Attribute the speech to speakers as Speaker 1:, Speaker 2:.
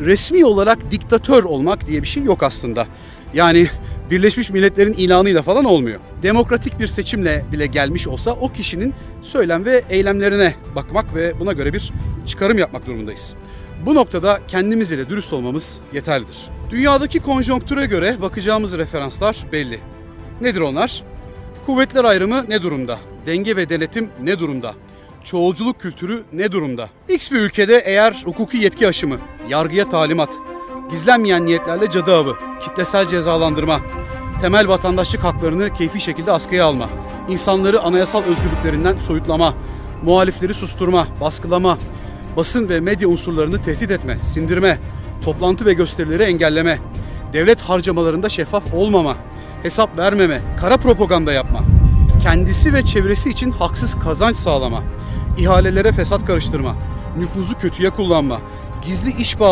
Speaker 1: Resmi olarak diktatör olmak diye bir şey yok aslında. Yani Birleşmiş Milletler'in ilanıyla falan olmuyor. Demokratik bir seçimle bile gelmiş olsa o kişinin söylem ve eylemlerine bakmak ve buna göre bir çıkarım yapmak durumundayız. Bu noktada kendimiz ile dürüst olmamız yeterlidir. Dünyadaki konjonktüre göre bakacağımız referanslar belli. Nedir onlar? Kuvvetler ayrımı ne durumda? Denge ve denetim ne durumda? Çoğulculuk kültürü ne durumda? X bir ülkede eğer hukuki yetki aşımı, yargıya talimat, gizlenmeyen niyetlerle cadı avı, kitlesel cezalandırma, temel vatandaşlık haklarını keyfi şekilde askıya alma, insanları anayasal özgürlüklerinden soyutlama, muhalifleri susturma, baskılama, basın ve medya unsurlarını tehdit etme, sindirme, toplantı ve gösterileri engelleme, devlet harcamalarında şeffaf olmama, hesap vermeme, kara propaganda yapma, kendisi ve çevresi için haksız kazanç sağlama, ihalelere fesat karıştırma, nüfuzu kötüye kullanma, gizli iş bağlantısı,